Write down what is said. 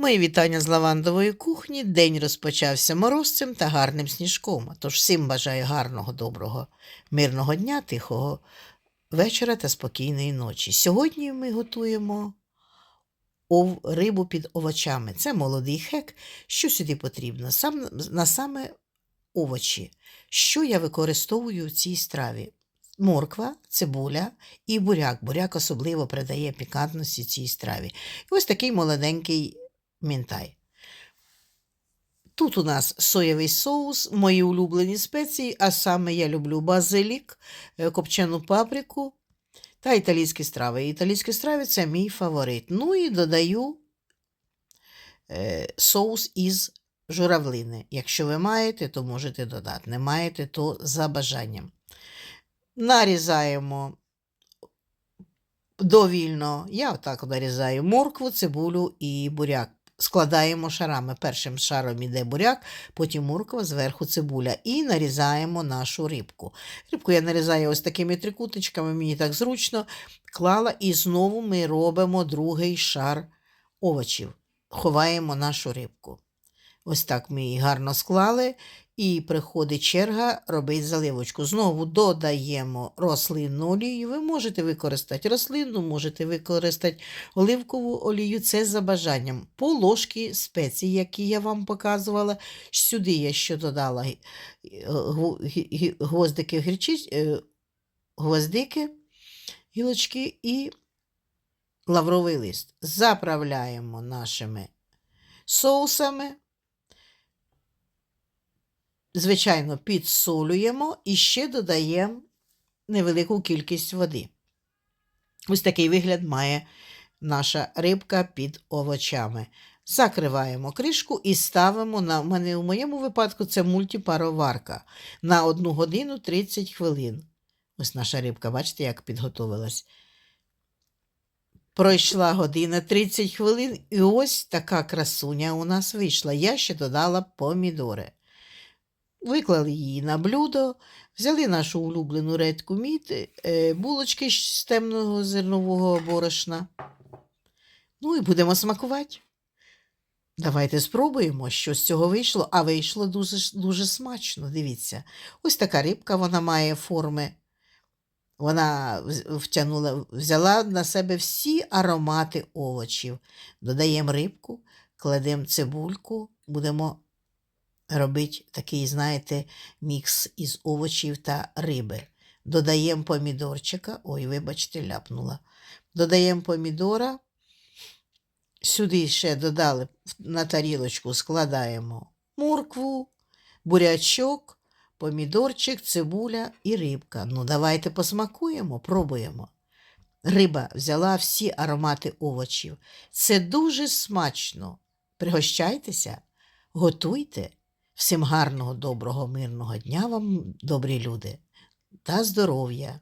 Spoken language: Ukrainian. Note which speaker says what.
Speaker 1: Мої вітання з лавандової кухні. День розпочався морозцем та гарним сніжком. Тож всім бажаю гарного, доброго, мирного дня, тихого вечора та спокійної ночі. Сьогодні ми готуємо рибу під овочами. Це молодий хек. Що сюди потрібно? Сам... На саме овочі. Що я використовую в цій страві? Морква, цибуля і буряк. Буряк особливо придає пікантності цій страві. І ось такий молоденький мінтай. Тут у нас соєвий соус, мої улюблені спеції, а саме я люблю базилік, е, копчену паприку та італійські страви. Італійські страви це мій фаворит. Ну і додаю е, соус із журавлини. Якщо ви маєте, то можете додати. Не маєте, то за бажанням. Нарізаємо довільно. Я отак нарізаю моркву, цибулю і буряк. Складаємо шарами. Першим шаром іде буряк, потім морква, зверху цибуля. І нарізаємо нашу рибку. Рибку я нарізаю ось такими трикутичками, мені так зручно. Клала, і знову ми робимо другий шар овочів. Ховаємо нашу рибку. Ось так ми її гарно склали, і приходить черга робити заливочку. Знову додаємо рослинну олію. Ви можете використати рослинну, можете використати оливкову олію. Це за бажанням. По ложки спецій, які я вам показувала. Сюди я ще додала гі- гвоздики гірчиць, е, гвоздики, гілочки і лавровий лист. Заправляємо нашими соусами. Звичайно, підсолюємо і ще додаємо невелику кількість води. Ось такий вигляд має наша рибка під овочами. Закриваємо кришку і ставимо на в мене у моєму випадку це мультипароварка на 1 годину 30 хвилин. Ось наша рибка, бачите, як підготовилась. Пройшла година 30 хвилин, і ось така красуня у нас вийшла. Я ще додала помідори. Виклали її на блюдо, взяли нашу улюблену редьку мід, е, булочки з темного зернового борошна. Ну і будемо смакувати. Давайте спробуємо, що з цього вийшло, а вийшло дуже, дуже смачно. Дивіться. Ось така рибка, вона має форми. Вона втягнула, взяла на себе всі аромати овочів. Додаємо рибку, кладемо цибульку, будемо робити такий, знаєте, мікс із овочів та риби. Додаємо помідорчика. Ой, вибачте, ляпнула. Додаємо помідора. Сюди ще додали на тарілочку, складаємо моркву, бурячок, помідорчик, цибуля і рибка. Ну, давайте посмакуємо, пробуємо. Риба взяла всі аромати овочів. Це дуже смачно. Пригощайтеся, готуйте. Всім гарного, доброго, мирного дня вам, добрі люди, та здоров'я.